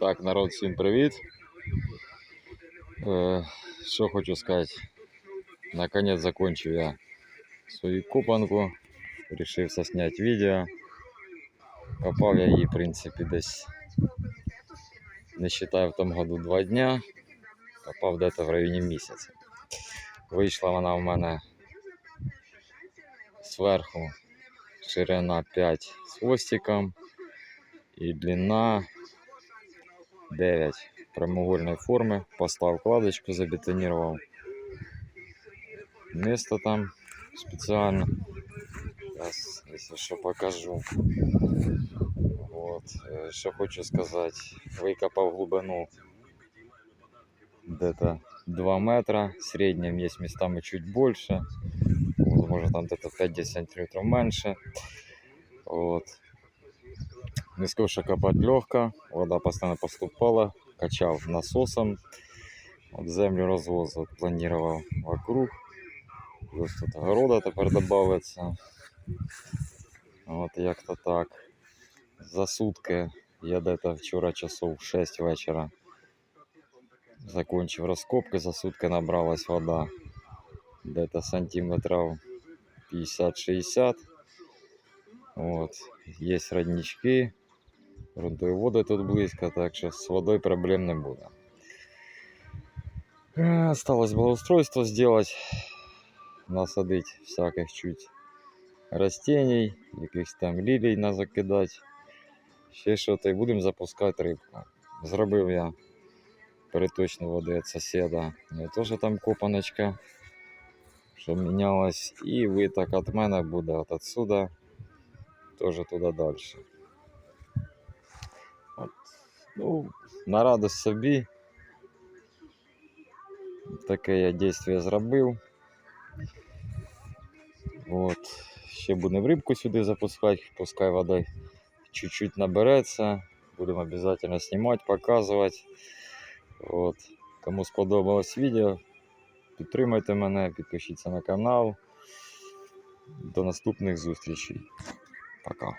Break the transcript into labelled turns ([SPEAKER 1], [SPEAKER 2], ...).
[SPEAKER 1] Так, народ, всім привіт. Е, що хочу сказати. Наконец закончив я свою копанку. Рішив засняти відео. Копав я її, в принципі, десь не считаю в тому году два дня. Копав десь в районі місяця. Вийшла вона в мене зверху ширина 5 з хвостиком і длина 9 прямоугольной формы. Поставил кладочку, забетонировал место там специально. Сейчас, если что, покажу. Вот. э, Что хочу сказать. Выкопал глубину где-то 2 метра. В среднем есть местами чуть больше. Возможно, там где-то 5-10 сантиметров меньше. Вот. Что копать легко. Вода постоянно поступала. Качал насосом. Вот землю развоз вот, планировал вокруг. Плюс тут огорода тепер добавиться. От як-то так. За сутки я где-то вчора часов 6 вечора закончив розкопки. За сутки набралась вода где-то сантиметров 50-60. Вот. Есть роднички. Грунтові води тут близько, так що з водою проблем не буде. Е, Осталось благоустройство сделать, насадить всяких чуть растений, якихось там лілій назакидати. Ще що то і будемо запускати рибку. Зробив я переточну води від сусіда. У нього теж там копаночка, що мінялась. І виток від мене буде от отсюда, теж туди далі. От. Ну, на радость собі. Таке я дійство зробив. От. Ще будемо рибку сюди запускати, пускай вода чуть-чуть набереться. Будемо обов'язково знімати, показувати. От. Кому сподобалось відео, підтримайте мене, підпишіться на канал. До наступних зустрічей. Пока.